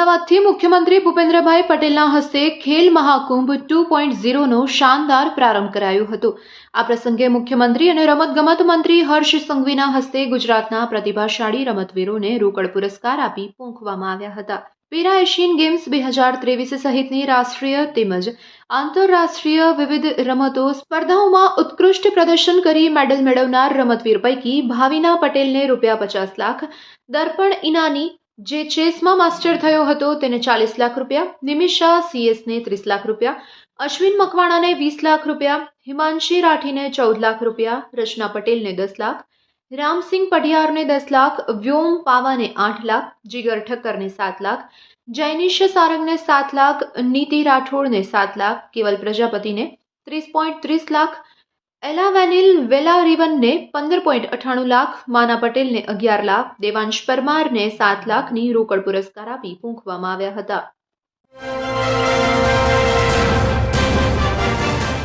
અમદાવાદથી મુખ્યમંત્રી ભૂપેન્દ્રભાઈ પટેલના હસ્તે ખેલ મહાકુંભ ટુ પોઈન્ટ ઝીરોનો શાનદાર પ્રારંભ કરાયો હતો. આ પ્રસંગે મુખ્યમંત્રી અને રમતગમત મંત્રી હર્ષ સંઘવીના હસ્તે ગુજરાતના પ્રતિભાશાળી રમતવીરોને રોકડ પુરસ્કાર આપી પોંખવામાં આવ્યા હતા. પેરા એશિયન ગેમ્સ બે હજાર ત્રેવીસ સહિતની રાષ્ટ્રીય તેમજ આંતરરાષ્ટ્રીય વિવિધ રમતો સ્પર્ધાઓમાં ઉત્કૃષ્ટ પ્રદર્શન કરી મેડલ મેળવનાર રમતવીર પૈકી ભાવિના પટેલને રૂપિયા પચાસ લાખ, દર્પણ ઇનાની જે ચેસમાં માસ્ટર થયો હતો તેને ચાલીસ લાખ રૂપિયા, નિમિષા સીએસને ત્રીસ લાખ રૂપિયા, અશ્વિન મકવાણાને વીસ લાખ રૂપિયા, હિમાંશી રાઠીને ચૌદ લાખ રૂપિયા, રચના પટેલને દસ લાખ, રામસિંહ પઢિયારને દસ લાખ, વ્યોમ પાવાને આઠ લાખ, જીગર ઠક્કરને સાત લાખ, જૈનિશ સારંગને સાત લાખ, નીતિ રાઠોડને સાત લાખ, કેવલ પ્રજાપતિને ત્રીસ પોઈન્ટ ત્રીસ લાખ એલા વેનિલ વેલારિવનને પંદર પોઈન્ટ અઠ્ઠાણું લાખ, માના પટેલને અગિયાર લાખ, દેવાંશ પરમારને સાત લાખની રોકડ પુરસ્કાર આપી પૂંખવામાં આવ્યા હતા.